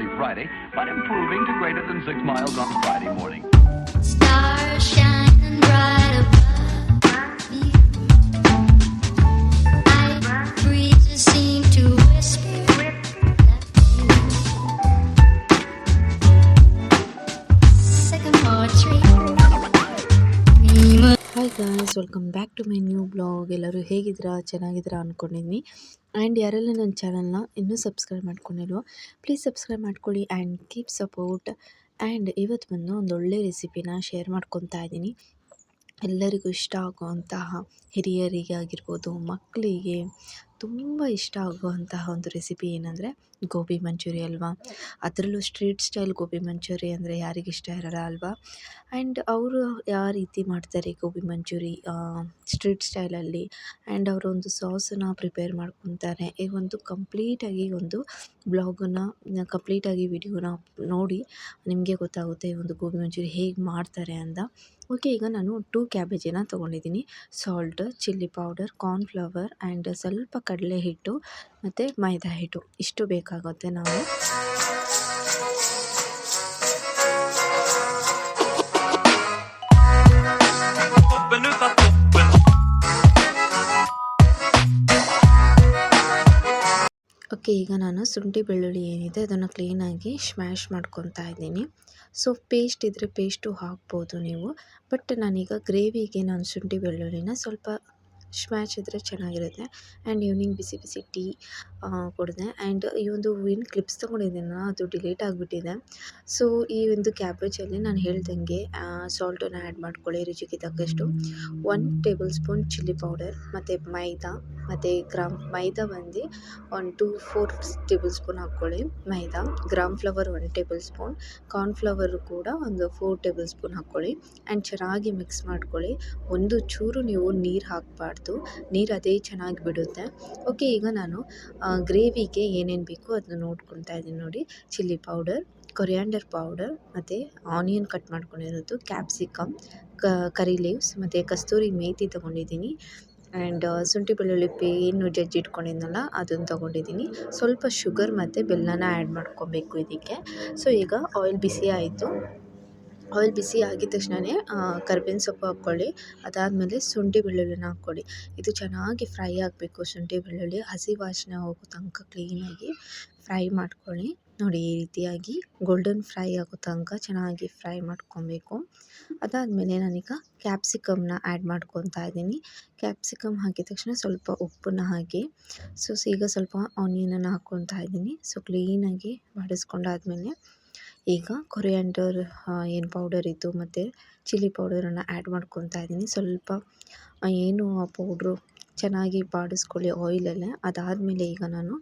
early Friday, but improving to greater than 6 miles on Friday morning. Stars shining bright above you. Night hi guys welcome back to my new blog ಎಲ್ಲರೂ ಹೇಗಿದ್ದೀರಾ? ಚೆನ್ನಾಗಿದ್ದೀರಾ ಅಂದ್ಕೊಂಡಿದ್ದೀನಿ and ಯಾರೆಲ್ಲ ನನ್ನ ಚಾನಲ್ನ ಇನ್ನೂ subscribe ಮಾಡ್ಕೊಂಡಿಲ್ವೋ ಪ್ಲೀಸ್ ಸಬ್ಸ್ಕ್ರೈಬ್ ಮಾಡ್ಕೊಳ್ಳಿ ಆ್ಯಂಡ್ ಕೀಪ್ ಸಪೋರ್ಟ್ ಆ್ಯಂಡ್ ಇವತ್ತು ಬಂದು ಒಳ್ಳೆ ರೆಸಿಪಿನ ಶೇರ್ ಮಾಡ್ಕೊತಾ ಇದ್ದೀನಿ. ಎಲ್ಲರಿಗೂ ಇಷ್ಟ ಆಗುವಂತಹ ಹಿರಿಯರಿಗೆ ಆಗಿರ್ಬೋದು ಮಕ್ಕಳಿಗೆ ತುಂಬ ಇಷ್ಟ ಆಗುವಂತಹ ಒಂದು ರೆಸಿಪಿ ಏನಂದರೆ ಗೋಬಿ ಮಂಚೂರಿ ಅಲ್ವಾ? ಅದರಲ್ಲೂ ಸ್ಟ್ರೀಟ್ ಸ್ಟೈಲ್ ಗೋಬಿ ಮಂಚೂರಿ ಅಂದರೆ ಯಾರಿಗೆ ಇಷ್ಟ ಇರಲ್ಲ ಅಲ್ವಾ? ಆ್ಯಂಡ್ ಅವರು ಯಾವ ರೀತಿ ಮಾಡ್ತಾರೆ ಗೋಬಿ ಮಂಚೂರಿ ಸ್ಟ್ರೀಟ್ ಸ್ಟೈಲಲ್ಲಿ ಆ್ಯಂಡ್ ಅವರು ಒಂದು ಸಾಸನ್ನು ಪ್ರಿಪೇರ್ ಮಾಡ್ಕೊತಾರೆ. ಈ ಒಂದು ಕಂಪ್ಲೀಟಾಗಿ ಒಂದು ಬ್ಲಾಗನ್ನು ಕಂಪ್ಲೀಟಾಗಿ ವಿಡಿಯೋನ ನೋಡಿ ನಿಮಗೆ ಗೊತ್ತಾಗುತ್ತೆ ಈ ಒಂದು ಗೋಬಿ ಮಂಚೂರಿ ಹೇಗೆ ಮಾಡ್ತಾರೆ ಅಂತ. ಓಕೆ ಈಗ ನಾನು ಟೂ ಕ್ಯಾಬೇಜಿನ ತೊಗೊಂಡಿದ್ದೀನಿ. Salt chilli powder cornflour and ಸ್ವಲ್ಪ ಕಡಲೆ ಹಿಟ್ಟು ಮತ್ತು ಮೈದಾ ಹಿಟ್ಟು ಇಷ್ಟು ಬೇಕಾಗುತ್ತೆ ನಾವು. ಓಕೆ ಈಗ ನಾನು ಶುಂಠಿ ಬೆಳ್ಳುಳ್ಳಿ ಏನಿದೆ ಅದನ್ನು ಕ್ಲೀನಾಗಿ ಸ್ಮ್ಯಾಶ್ ಮಾಡ್ಕೊತಾ ಇದ್ದೀನಿ ಸೊ ಪೇಸ್ಟ್ ಇದ್ದರೆ ಪೇಸ್ಟು ಹಾಕ್ಬೋದು ನೀವು ಬಟ್ ನಾನೀಗ ಗ್ರೇವಿಗೆ ನಾನು ಶುಂಠಿ ಬೆಳ್ಳುಳ್ಳಿನ ಸ್ವಲ್ಪ ಸ್ಮ್ಯಾಶ್ ಇದ್ದರೆ ಚೆನ್ನಾಗಿರುತ್ತೆ. ಆ್ಯಂಡ್ ಈವ್ನಿಂಗ್ ಬಿಸಿ ಬಿಸಿ ಟೀ ಕುಡಿದೆ. ಆ್ಯಂಡ್ ಈ ಒಂದು ಏನು ಕ್ಲಿಪ್ಸ್ ತೊಗೊಂಡಿದ್ದೀನಲ್ಲ ಅದು ಡಿಲೀಟ್ ಆಗಿಬಿಟ್ಟಿದೆ. ಸೊ ಈ ಒಂದು ಕ್ಯಾಬೇಜಲ್ಲಿ ನಾನು ಹೇಳ್ದಂಗೆ ಸಾಲ್ಟನ್ನು ಆ್ಯಡ್ ಮಾಡ್ಕೊಳ್ಳಿ, ರುಚಿಗೆ ತಕ್ಕಷ್ಟು. One tablespoon chilli powder ಮತ್ತು ಮೈದಾ, ಮತ್ತು ಗ್ರಾಮ್ ಮೈದಾ ಬಂದು one two four tablespoon ಹಾಕ್ಕೊಳ್ಳಿ. Maida gram flour one tablespoon corn cornflour ಕೂಡ ಒಂದು ಫೋರ್ ಟೇಬಲ್ ಸ್ಪೂನ್ ಹಾಕ್ಕೊಳ್ಳಿ. ಆ್ಯಂಡ್ ಚೆನ್ನಾಗಿ ಮಿಕ್ಸ್ ಮಾಡ್ಕೊಳ್ಳಿ. ಒಂದು ಚೂರು ನೀವು ನೀರು ಹಾಕಬಾರ್ದು. ನೀರು ಅದೇ ಚೆನ್ನಾಗಿ ಬಿಡುತ್ತೆ. ಓಕೆ, ಈಗ ನಾನು ಗ್ರೇವಿಗೆ ಏನೇನು ಬೇಕೋ ಅದನ್ನ ನೋಡ್ಕೊತಾ ಇದ್ದೀನಿ ನೋಡಿ. ಚಿಲ್ಲಿ ಪೌಡರ್, ಕೊರಿಯಾಂಡರ್ ಪೌಡರ್, ಮತ್ತು ಆನಿಯನ್ ಕಟ್ ಮಾಡ್ಕೊಂಡಿರೋದು, ಕ್ಯಾಪ್ಸಿಕಮ್ ಕರಿ ಲೀವ್ಸ್, ಮತ್ತು ಕಸ್ತೂರಿ ಮೇಥಿ ತೊಗೊಂಡಿದ್ದೀನಿ. ಆ್ಯಂಡ್ ಶುಂಠಿ ಬೆಳ್ಳುಳ್ಳಿ ಏನು ಜಜ್ಜಿ ಇಟ್ಕೊಂಡಿದ್ನಲ್ಲ, ಅದನ್ನು ತೊಗೊಂಡಿದ್ದೀನಿ. ಸ್ವಲ್ಪ ಶುಗರ್ ಮತ್ತು ಬೆಲ್ಲನ ಆ್ಯಡ್ ಮಾಡ್ಕೊಬೇಕು ಇದಕ್ಕೆ. ಸೊ, ಈಗ ಆಯಿಲ್ ಬಿಸಿ ಆಯಿತು. ಆಯಿಲ್ ಬಿಸಿ ಆಗಿದ ತಕ್ಷಣನೇ ಕರ್ಬೇವಿನ ಸೊಪ್ಪು ಹಾಕ್ಕೊಳ್ಳಿ. ಅದಾದಮೇಲೆ ಶುಂಠಿ ಬೆಳ್ಳುಳ್ಳಿನ ಹಾಕ್ಕೊಳ್ಳಿ. ಇದು ಚೆನ್ನಾಗಿ ಫ್ರೈ ಆಗಬೇಕು ಶುಂಠಿ ಬೆಳ್ಳುಳ್ಳಿ. ಹಸಿ ವಾಸನೆ ಹೋಗೋ ತನಕ ಕ್ಲೀನಾಗಿ ಫ್ರೈ ಮಾಡ್ಕೊಳ್ಳಿ. ನೋಡಿ, ಈ ರೀತಿಯಾಗಿ ಗೋಲ್ಡನ್ ಫ್ರೈ ಆಗೋ ತನಕ ಚೆನ್ನಾಗಿ ಫ್ರೈ ಮಾಡ್ಕೊಬೇಕು. ಅದಾದಮೇಲೆ ನಾನೀಗ ಕ್ಯಾಪ್ಸಿಕಮ್ನ ಆ್ಯಡ್ ಮಾಡ್ಕೊತಾ ಇದ್ದೀನಿ. ಕ್ಯಾಪ್ಸಿಕಮ್ ಹಾಕಿದ ತಕ್ಷಣ ಸ್ವಲ್ಪ ಉಪ್ಪನ್ನ ಹಾಕಿ ಸೊ ಈಗ ಸ್ವಲ್ಪ ಆನಿಯನನ್ನು ಹಾಕ್ಕೊತಾ ಇದ್ದೀನಿ. ಸೊ ಕ್ಲೀನಾಗಿ ಬಾಡಿಸ್ಕೊಂಡಾದ್ಮೇಲೆ ಈಗ ಕೊರಿಯಾಂಡರ್ ಏನು ಪೌಡರ್ ಇತ್ತು ಮತ್ತು ಚಿಲ್ಲಿ ಪೌಡರನ್ನು ಆ್ಯಡ್ ಮಾಡ್ಕೊತಾ ಇದ್ದೀನಿ. ಸ್ವಲ್ಪ ಏನು ಆ ಪೌಡ್ರು ಚೆನ್ನಾಗಿ ಬಾಡಿಸ್ಕೊಳ್ಳಿ ಆಯಿಲಲ್ಲೇ ಅದಾದಮೇಲೆ ಈಗ ನಾನು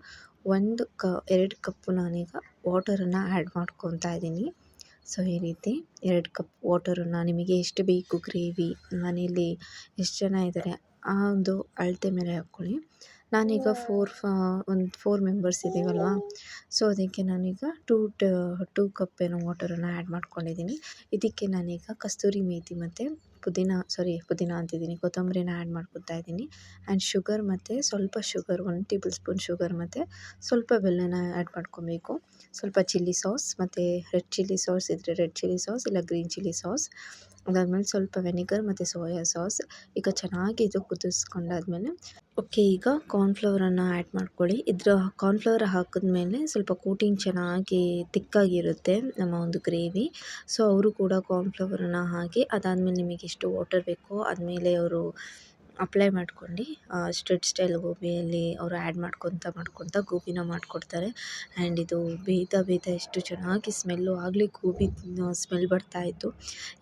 ಒಂದು ಕ, ಎರಡು ಕಪ್ಪು ನಾನೀಗ ವಾಟರನ್ನು ಆ್ಯಡ್ ಮಾಡ್ಕೊತಾ ಇದ್ದೀನಿ. ಸೊ ಈ ರೀತಿ ಎರಡು ಕಪ್ ವಾಟರನ್ನು ನಿಮಗೆ ಎಷ್ಟು ಬೇಕು ಗ್ರೇವಿ ಮನೇಲಿ ಎಷ್ಟು ಜನ ಇದ್ದಾರೆ ಆ ಒಂದು ಅಳತೆ ಮೇಲೆ ಹಾಕ್ಕೊಳ್ಳಿ. ನಾನೀಗ ಫೋರ್ ಒಂದು ಫೋರ್ ಮೆಂಬರ್ಸ್ ಇದ್ದೀವಲ್ವಾ ಸೊ ಅದಕ್ಕೆ ನಾನೀಗ ಟೂ ಟೂ ಕಪ್ ಏನೋ ವಾಟರನ್ನು ಆ್ಯಡ್ ಮಾಡ್ಕೊಂಡಿದ್ದೀನಿ ಇದಕ್ಕೆ ನಾನೀಗ ಕಸ್ತೂರಿ ಮೇಥಿ ಮತ್ತು ಪುದೀನ ಸಾರಿ ಪುದೀನ ಅಂತಿದ್ದೀನಿ ಕೊತ್ತಂಬರಿನ ಆ್ಯಡ್ ಮಾಡ್ಕೊತಾ ಇದ್ದೀನಿ ಆ್ಯಂಡ್ ಶುಗರ್ ಮತ್ತು ಸ್ವಲ್ಪ sugar one tablespoon sugar ಮತ್ತು ಸ್ವಲ್ಪ ಬೆಲ್ಲನ ಆ್ಯಡ್ ಮಾಡ್ಕೊಬೇಕು. ಸ್ವಲ್ಪ ಚಿಲ್ಲಿ ಸಾಸ್ ಮತ್ತು ರೆಡ್ ಚಿಲ್ಲಿ ಸಾಸ್ ಇದ್ದರೆ ರೆಡ್ ಚಿಲ್ಲಿ ಸಾಸ್ ಇಲ್ಲ ಗ್ರೀನ್ ಚಿಲ್ಲಿ ಸಾಸ್ ಅದಾದಮೇಲೆ ಸ್ವಲ್ಪ ವೆನಿಗರ್ ಮತ್ತು ಸೋಯಾ ಸಾಸ್ ಈಗ ಚೆನ್ನಾಗಿ ಇದು ಕುದಿಸ್ಕೊಂಡಾದ್ಮೇಲೆ ಓಕೆ ಈಗ ಕಾರ್ನ್ಫ್ಲವರನ್ನು ಆ್ಯಡ್ ಮಾಡ್ಕೊಳ್ಳಿ. ಇದ್ರ ಕಾರ್ನ್ಫ್ಲವರ್ ಹಾಕಿದ್ಮೇಲೆ ಸ್ವಲ್ಪ ಕೋಟಿಂಗ್ ಚೆನ್ನಾಗಿ ತಿಕ್ಕಾಗಿರುತ್ತೆ ನಮ್ಮ ಒಂದು ಗ್ರೇವಿ ಸೊ ಅವರು ಕೂಡ ಕಾರ್ನ್ಫ್ಲವರನ್ನು ಹಾಕಿ ಅದಾದಮೇಲೆ ನಿಮಗೆ ಎಷ್ಟು ವಾಟರ್ ಬೇಕೋ ಆದಮೇಲೆ ಅವರು ಅಪ್ಲೈ ಮಾಡ್ಕೊಂಡು ಸ್ಟ್ರೀಟ್ ಸ್ಟೈಲ್ ಗೋಬಿಯಲ್ಲಿ ಅವರು ಆ್ಯಡ್ ಮಾಡ್ಕೊತ ಮಾಡ್ಕೊತ ಗೋಬಿನ ಮಾಡಿಕೊಡ್ತಾರೆ. ಆ್ಯಂಡ್ ಇದು ಬೇಯ್ತಾ ಬೇಯ್ತಾ ಎಷ್ಟು ಚೆನ್ನಾಗಿ ಸ್ಮೆಲ್ಲು ಆಗಲೇ ಗೋಬಿ ಸ್ಮೆಲ್ ಬರ್ತಾಯಿತ್ತು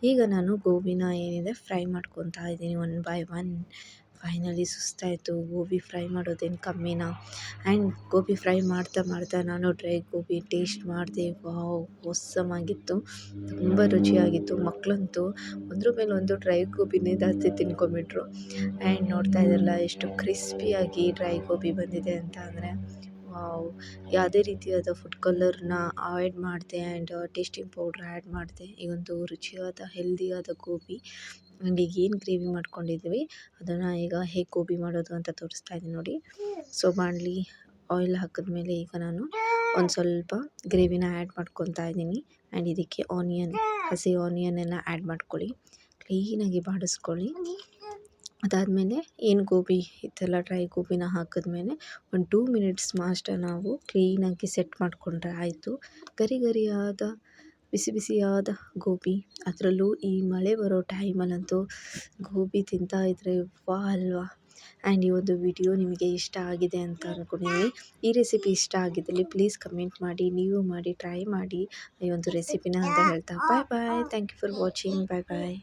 ಈಗ ನಾನು ಗೋಬಿನ ಏನಿದೆ ಫ್ರೈ ಮಾಡ್ಕೊತಾ ಇದ್ದೀನಿ ಒನ್ ಬೈ ಒನ್ ಫೈನಲಿ ಸುಸ್ತಾಯಿತು. ಗೋಬಿ ಫ್ರೈ ಮಾಡೋದೇನು ಕಮ್ಮಿನಾ? ಆ್ಯಂಡ್ ಗೋಬಿ ಫ್ರೈ ಮಾಡ್ತಾ ಮಾಡ್ತಾ ನಾನು ಡ್ರೈ ಗೋಬಿ ಟೇಸ್ಟ್ ಮಾಡಿದೆ. ವಾವ್ ಆಸಮ್ ಆಗಿತ್ತು. ತುಂಬ ರುಚಿಯಾಗಿತ್ತು. ಮಕ್ಕಳಂತೂ ಒಂದ್ರ ಮೇಲೆ ಒಂದು ಡ್ರೈ ಗೋಬಿನೇ ಜಾಸ್ತಿ ತಿನ್ಕೊಂಬಿಟ್ರು ಆ್ಯಂಡ್ ನೋಡ್ತಾ ಇದ್ರಲ್ಲ, ಎಷ್ಟು ಕ್ರಿಸ್ಪಿಯಾಗಿ ಡ್ರೈ ಗೋಬಿ ಬಂದಿದೆ ಅಂತ ಅಂದರೆ ಯಾವುದೇ ರೀತಿಯಾದ ಫುಡ್ ಕಲರ್ನ ಅವಾಯ್ಡ್ ಮಾಡಿದೆ ಆ್ಯಂಡ್ ಟೇಸ್ಟಿಂಗ್ ಪೌಡ್ರ್ ಆ್ಯಡ್ ಮಾಡಿದೆ. ಈ ಒಂದು ರುಚಿಯಾದ ಹೆಲ್ದಿಯಾದ ಗೋಬಿ. ಆ್ಯಂಡ್ ಈಗ ಏನು ಗ್ರೇವಿ ಮಾಡ್ಕೊಂಡಿದ್ವಿ ಅದನ್ನು ಈಗ ಹೇಗೆ ಗೋಬಿ ಮಾಡೋದು ಅಂತ ತೋರಿಸ್ತಾ ಇದ್ದೀನಿ ನೋಡಿ. ಸೊ ಬಾಣಲಿ ಆಯಿಲ್ ಹಾಕಿದ್ಮೇಲೆ ಈಗ ನಾನು ಒಂದು ಸ್ವಲ್ಪ ಗ್ರೇವಿನ ಆ್ಯಡ್ ಮಾಡ್ಕೊತಾ ಇದ್ದೀನಿ. ಆ್ಯಂಡ್ ಇದಕ್ಕೆ ಆನಿಯನ್ ಹಸಿ ಆನಿಯನನ್ನು ಆ್ಯಡ್ ಮಾಡ್ಕೊಳ್ಳಿ. ಕ್ಲೀನಾಗಿ ಬಾಡಿಸ್ಕೊಳ್ಳಿ. ಅದಾದಮೇಲೆ ಏನು ಗೋಬಿ ಇತ್ತಲ್ಲ ಡ್ರೈ ಗೋಬಿನ ಹಾಕಿದ್ಮೇಲೆ ಒಂದು ಟೂ ಮಿನಿಟ್ಸ್ ಮಾಷ್ಟ ನಾವು ಕ್ಲೀನಾಗಿ ಸೆಟ್ ಮಾಡಿಕೊಂಡ್ರೆ ಆಯಿತು. ಗರಿ ಗರಿಯಾದ, ಬಿಸಿ ಬಿಸಿಯಾದ ಗೋಬಿ. ಅದರಲ್ಲೂ ಈ ಮಳೆ ಬರೋ ಟೈಮಲ್ಲಂತೂ ಗೋಬಿ ತಿಂತಾ ಇದ್ದರೆ ವಾ ಅಲ್ವಾ? ಆ್ಯಂಡ್ ಈ ಒಂದು ವಿಡಿಯೋ ನಿಮಗೆ ಇಷ್ಟ ಆಗಿದೆ ಅಂತ ಅಂದ್ಕೊಂಡಿದ್ದೀನಿ ಈ ರೆಸಿಪಿ ಇಷ್ಟ ಆಗಿದ್ದಲ್ಲಿ ಪ್ಲೀಸ್ ಕಮೆಂಟ್ ಮಾಡಿ, ನೀವು ಮಾಡಿ ಟ್ರೈ ಮಾಡಿ ಈ ಒಂದು ರೆಸಿಪಿನ ಅಂತ ಹೇಳ್ತಾ. Bye bye thank you for watching bye bye